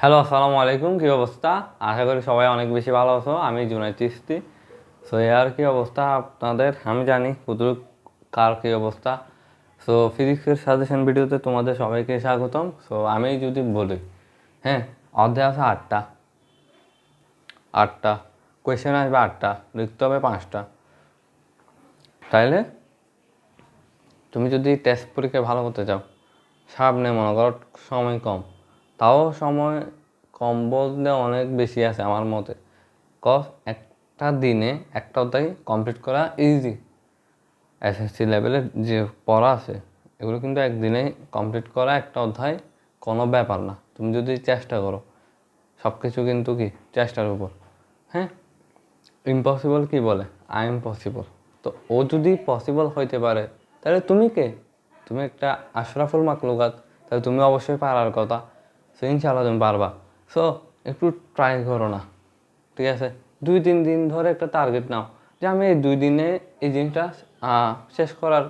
Hello আসসালামু আলাইকুম কী অবস্থা? আশা করি সবাই অনেক বেশি ভালো আছো, আমি জুনাই চিস্তি সো এর কী অবস্থা আপনাদের? আমি জানি কুদুর কার কী অবস্থা। সো ফিজিক্সের সাজেশন ভিডিওতে তোমাদের সবাইকে স্বাগতম। সো আমি যদি বলি হ্যাঁ অধ্যায় আছে আটটা। আটটা। কোয়েশ্চেন আসবে আটটা, লিখতে হবে পাঁচটা। তাইলে, তুমি যদি টেস্ট পরীক্ষায় ভালো করতে চাও, সামনে মনে করো সময় কম। তাও সময় কম বলতে অনেক বেশি আছে আমার মতে। কজ একটা দিনে একটা অধ্যায় কমপ্লিট করা ইজি এসএসসি লেভেলের যে পড়া আছে, এগুলো কিন্তু একদিনেই কমপ্লিট করা একটা অধ্যায় কোনো ব্যাপার না। তুমি যদি চেষ্টা করো সব কিছু কিন্তু কি চেষ্টার উপর। হ্যাঁ? ইম্পসিবল কি বলে? আই এম পসিবল তো ও যদি পসিবল হইতে পারে, তাহলে তুমি কে? তুমি একটা আশরাফুল মাকলুকাত, তাহলে তুমি অবশ্যই পারার কথা। সো ইনশাআল্লাহ তুমি পারবা। সো একটু ট্রাই করো না। ঠিক আছে? দুই, তিন দিন ধরে একটা টার্গেট নাও। যে আমি এই দুই দিনে এই জিনিসটা শেষ করার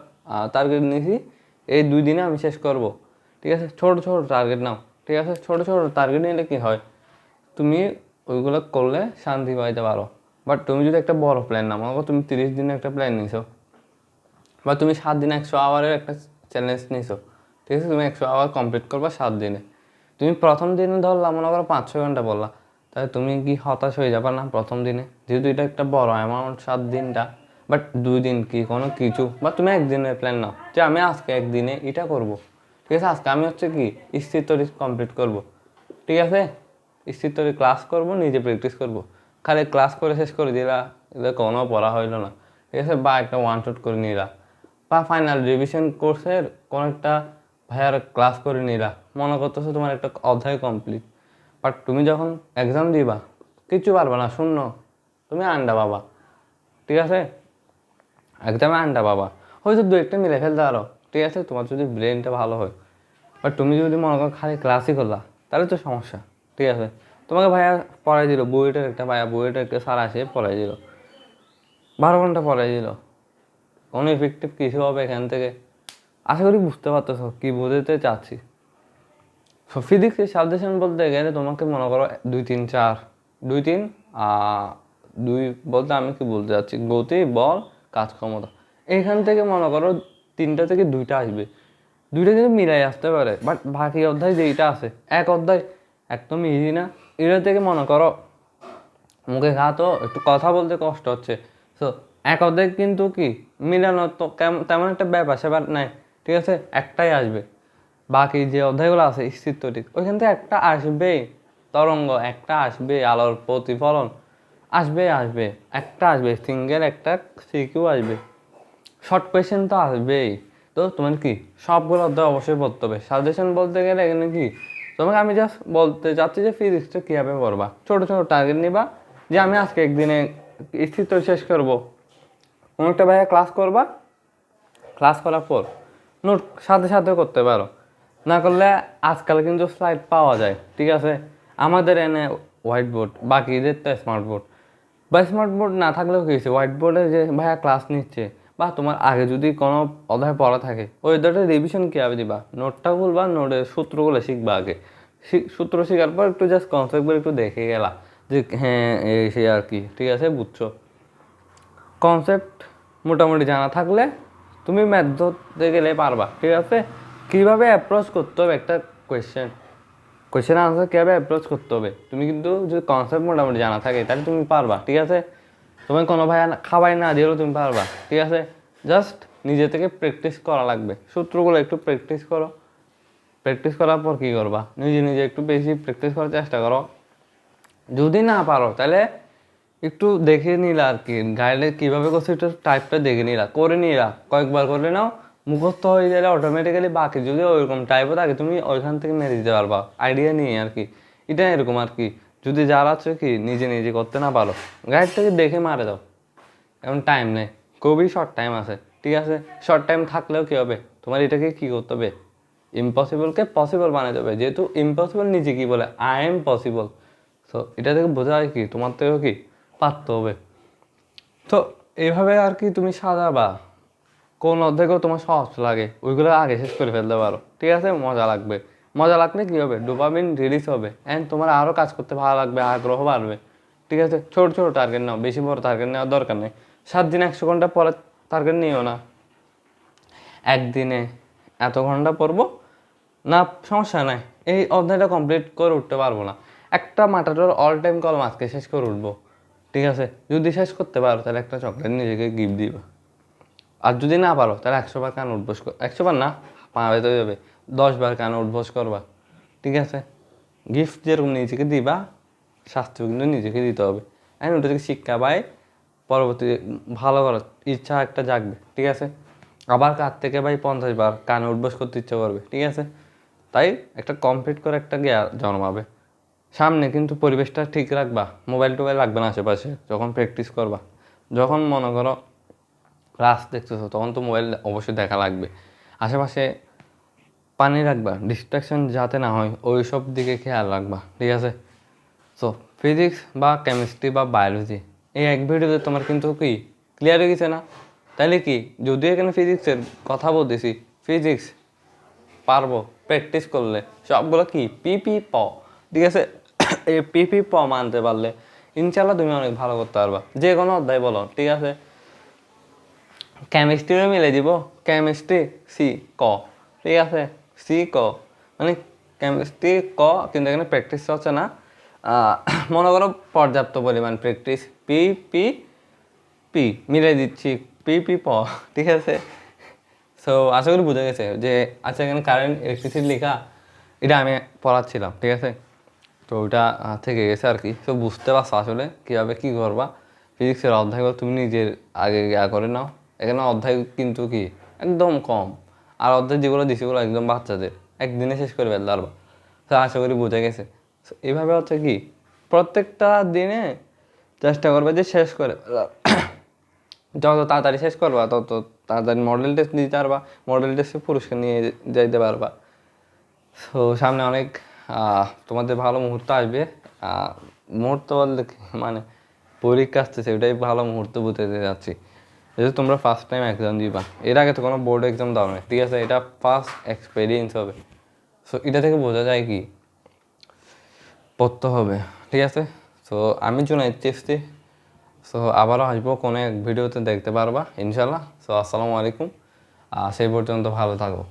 টার্গেট নিয়েছি। এই দুই দিনে আমি শেষ করব। ঠিক আছে? ছোট ছোট টার্গেট নাও। ঠিক আছে? ছোট ছোট টার্গেট নিলে কী হয়? তুমি ওইগুলো করলে শান্তি পাইতে পারো। বাট তুমি যদি একটা বড় প্ল্যান নাও, মনে তুমি তিরিশ দিনের একটা প্ল্যান নিছো। বা তুমি সাত দিনে একশো আওয়ারের একটা চ্যালেঞ্জ নিছো। ঠিক আছে? তুমি একশো আওয়ার কমপ্লিট করবা সাত দিনে। তুমি প্রথম দিনে ধরলা, মনে করো পাঁচ, ছয় ঘণ্টা বললা, তাহলে তুমি কি হতাশ হয়ে যাবে না প্রথম দিনে? যেহেতু এটা একটা বড় অ্যামাউন্ট সাত দিনটা বাট দুই দিন কি কোনো কিছু? বা তুমি একদিনের প্ল্যান নাও, যে আমি আজকে একদিনে এটা করব। ঠিক আছে, আজকে আমি হচ্ছে কি, স্থির কমপ্লিট করব। ঠিক আছে? স্থির ক্লাস করব, নিজে প্র্যাকটিস করব। খালি ক্লাস করে শেষ করে দিলা এটা কোনো পড়া হইল না। ঠিক আছে, বা একটা ওয়ান শট করে নিলা। বা ফাইনাল রিভিশন কোর্সের কোনো একটা ভাইয়ার ক্লাস করে নিলা। মনে করতেছো তোমার একটা অধ্যায় কমপ্লিট বাট তুমি যখন এক্সাম দিবা, কিচ্ছু পারবে না, শূন্য। তুমি আন্ডা বাবা ঠিক আছে? একদমই আন্ডা বাবা হয়তো দু একটা মিলে ফেলতে পারো। ঠিক আছে? তোমার যদি ব্রেনটা ভালো হয়। বাট তুমি যদি মনে করো খালি ক্লাসই করলা, তাহলে তো সমস্যা। ঠিক আছে? তোমাকে ভাইয়া পড়াই দিল বইটার একটা ভাইয়া বইটার একটা স্যার আসে পড়াই দিল। বারো ঘণ্টা পড়াই দিল। কোনো ইফেক্টিভ কিছু হবে এখান থেকে? আশা করি বুঝতে পারতেছো, কী বোঝাতে চাচ্ছি। সো ফিজিক্সের সাজেশন বলতে গেলে তোমাকে মনে করো দুই, তিন, চার, দুই, তিন দুই বলতে আমি কি বলতে চাচ্ছি গতি, বল, কাজ ক্ষমতা। এখান থেকে মনে করো তিনটা থেকে দুইটা আসবে। দুইটা কিন্তু মিলাই আসতে পারে বাট বাকি অধ্যায় যেইটা আছে, এক অধ্যায় একদম ইজি না। এটা থেকে মনে করো মুখে ঘা তো, একটু কথা বলতে কষ্ট হচ্ছে। সো এক অর্ধেক কিন্তু কি মিলানো তো তেমন একটা ব্যাপার সেবার নাই, ঠিক আছে? একটাই আসবে। বাকি যে অধ্যায়গুলো আছে স্থিরটিক ওইখান থেকে একটা আসবে তরঙ্গ, একটা আসবে আলোর প্রতিফলন, আসবে আসবে, একটা আসবে, সিঙ্গেল, একটা সিকিউ আসবে। শর্ট কোয়েশ্চেন তো আসবেই। তো তোমার কি, সবগুলো অধ্যায় অবশ্যই পড়তে হবে। সাজেশন বলতে গেলে এখানে কি, তোমাকে আমি জাস্ট বলতে চাচ্ছি যে ফিজিক্সটা কীভাবে পড়বা ছোটো ছোটো টার্গেট নিবা, যে আমি আজকে একদিনে স্থিত শেষ করব। কোনো একটা ভাইয়া ক্লাস করবা ক্লাস করার পর নোট সাথে সাথে করতে পারো। না করলে আজকাল কিন্তু স্লাইড পাওয়া যায়, ঠিক আছে? আমাদের এনে হোয়াইট বোর্ড বাকিদের তো স্মার্ট বোর্ড বা স্মার্ট বোর্ড না থাকলেও কী হয়েছে? হোয়াইট বোর্ডে যে ভাইয়া ক্লাস নিচ্ছে, বা তোমার আগে যদি কোনো অধ্যায় পড়া থাকে, ওই অধ্যায়টা রিভিশন কীভাবে দিবা? নোটটা খুলবা নোটের সূত্রগুলো শিখবা আগে। সূত্র শেখার পর একটু জাস্ট কনসেপ্টগুলো একটু দেখে গেলা, যে হ্যাঁ সে আর কি, ঠিক আছে, বুঝছ? কনসেপ্ট মোটামুটি জানা থাকলে তুমি ম্যাথ ধরতে গেলে পারবা, ঠিক আছে? কীভাবে অ্যাপ্রোচ করতে হবে একটা কোয়েশ্চেন কোয়েশ্চেন আনসার কীভাবে অ্যাপ্রোচ করতে হবে? তুমি কিন্তু যদি কনসেপ্ট মোটামুটি জানা থাকে, তাহলে তুমি পারবা, ঠিক আছে? তুমি কোনো ভাই খাবাই না দিলেও তুমি পারবা, ঠিক আছে? জাস্ট নিজে থেকে প্র্যাকটিস করা লাগবে। সূত্রগুলো একটু প্র্যাকটিস করো। প্র্যাকটিস করার পর কী করবা? নিজে নিজে একটু বেশি প্র্যাকটিস করার চেষ্টা করো। যদি না পারো, তাহলে একটু দেখে নিলা আর কি। গাইডে কীভাবে করছে, একটু টাইপটা দেখে নিলা, করে নিলা। কয়েকবার করে নাও মুখস্থ হয়ে গেলে অটোমেটিক্যালি বাকি যদি ওইরকম টাইপও থাকে, তুমি ওইখান থেকে মেরে দিতে পারবা। আইডিয়া নিয়ে আর কি। এটা এরকম আর কি। যদি যারা আছে কি, নিজে নিজে করতে না পারো গাইড থেকে দেখে মারে দাও। এখন টাইম নেই। খুবই শর্ট টাইম আছে, ঠিক আছে? শর্ট টাইম থাকলেও কী হবে? তোমার এটাকে কী করতে হবে? ইম্পসিবলকে পসিবল বানাতে হবে। যেহেতু ইম্পসিবল নিজে কি বলে? আই এম পসিবল সো এটা থেকে বোঝা যায় কি? তোমার থেকেও কি? পারতে হবে। তো এইভাবে আর কি তুমি সাজাবা। কোন অর্ধেকও তোমার সহজ লাগে, ওইগুলো আগে শেষ করে ফেলতে পারো। ঠিক আছে? মজা লাগবে। মজা লাগলে কী হবে? ডোপামিন রিলিজ হবে। অ্যান্ড তোমার আরও কাজ করতে ভালো লাগবে, আগ্রহ বাড়বে। ঠিক আছে? ছোটো ছোটো টার্গেট নাও, বেশি বড় টার্গেট নেওয়ার দরকার নেই। সাত দিন একশো ঘণ্টা পরে টার্গেট নিও না। একদিনে এত ঘণ্টা পড়ব? না, সমস্যা নাই। এই অধ্যায়টা কমপ্লিট করে উঠতে পারব না। একটা মাটাটোর অল টাইম কলম আজকে শেষ করে উঠবো। ঠিক আছে? যদি শেষ করতে পারো, তাহলে একটা চকলেট নিজেকে গিফট দিবা। আর যদি না পারো, তাহলে একশো বার কান উঠবোস একশো বার না পাবে তো যাবে দশ বার কান উঠবোস করবা। ঠিক আছে? গিফট যেরকম নিজেকে দিবা শাস্তি কিন্তু নিজেকে দিতে হবে। হ্যাঁ ওটা থেকে শিক্ষা পাই পরবর্তী ভালো করার ইচ্ছা একটা জাগবে। ঠিক আছে? আবার কার থেকে ভাই পঞ্চাশ বার কানে উঠবোস করতে ইচ্ছা করবে? ঠিক আছে? তাই একটা কমপ্লিট করে একটা জ্ঞান জন্মাবে। সামনে কিন্তু পরিবেশটা ঠিক রাখবা। মোবাইল টোবাইল রাখবে না আশেপাশে, যখন প্র্যাকটিস করবা। যখন মনে করো ক্লাস দেখতেছো, তখন তো মোবাইল অবশ্যই দেখা লাগবে। আশেপাশে পানি রাখবা ডিস্ট্রাকশন যাতে না হয় ওই সব দিকে খেয়াল রাখবা, ঠিক আছে? সো ফিজিক্স বা কেমিস্ট্রি বা বায়োলজি এই এক ভিডিওতে তোমার কিন্তু কি ক্লিয়ার হয়ে গেছে না? তাহলে কি, যদিও এখানে ফিজিক্সের কথা বলতেছি ফিজিক্স পারব প্র্যাকটিস করলে, সবগুলো কি পিপি প ঠিক আছে? এই পিপি প মানতে পারলে ইনশাল্লাহ তুমি অনেক ভালো করতে পারবা যে কোনো অধ্যায় বলো, ঠিক আছে? কেমিস্ট্রিও মিলে দিব। কেমিস্ট্রি সি ক ঠিক আছে? সি ক মানে কেমিস্ট্রি ক কিন্তু এখানে প্র্যাকটিস হচ্ছে না। মনে করো পর্যাপ্ত পরিমাণ প্র্যাকটিস পি পি পি মিলে দিচ্ছি। পি পি প ঠিক আছে? সো আশা করি বুঝে গেছে যে আচ্ছা এখানে কারেন্ট ইলেকট্রিসিটি লেখা, এটা আমি পড়াচ্ছিলাম, ঠিক আছে? তো ওইটা থেকে গেছে আর কি। তো বুঝতে পারছ আসলে কীভাবে কী করবা? ফিজিক্সের অধ্যায়গুলো তুমি নিজের আগে ইয়া করে নাও। এখানে অধ্যায় কিন্তু কি? একদম কম। আর অর্ধেক যেগুলো দিছি একদম বাচ্চাদের। একদিনে শেষ করে ফেলতে পারবা তো আশা করি বুঝে গেছে। So, এইভাবে হচ্ছে কি? প্রত্যেকটা দিনে চেষ্টা করবে যে শেষ করে যত তাড়াতাড়ি শেষ করবা তত তাড়াতাড়ি মডেল টেস্ট দিতে পারবা মডেল টেস্টে পুরস্কার নিয়ে যাইতে পারবা। তো সামনে অনেক তোমাদের ভালো মুহূর্ত আসবে। মুহূর্ত বলতে মানে পরীক্ষা আসতেছে ওটাই ভালো মুহূর্ত বুঝতে যাচ্ছি যেহেতু তোমরা ফার্স্ট টাইম এক্সাম দিবা, এর আগে তো কোনো বোর্ড এক্সাম দাও না ঠিক আছে, এটা ফার্স্ট এক্সপিরিয়েন্স হবে। সো এটা থেকে বোঝা যায় কি? পড়তে হবে, ঠিক আছে? সো আমি জুনাইদ চিস্তি সো আবারও আসব কোনো এক ভিডিওতে দেখতে পারবা ইনশাল্লাহ সো আসসালামু আলাইকুম। আর সেই পর্যন্ত ভালো থাকো।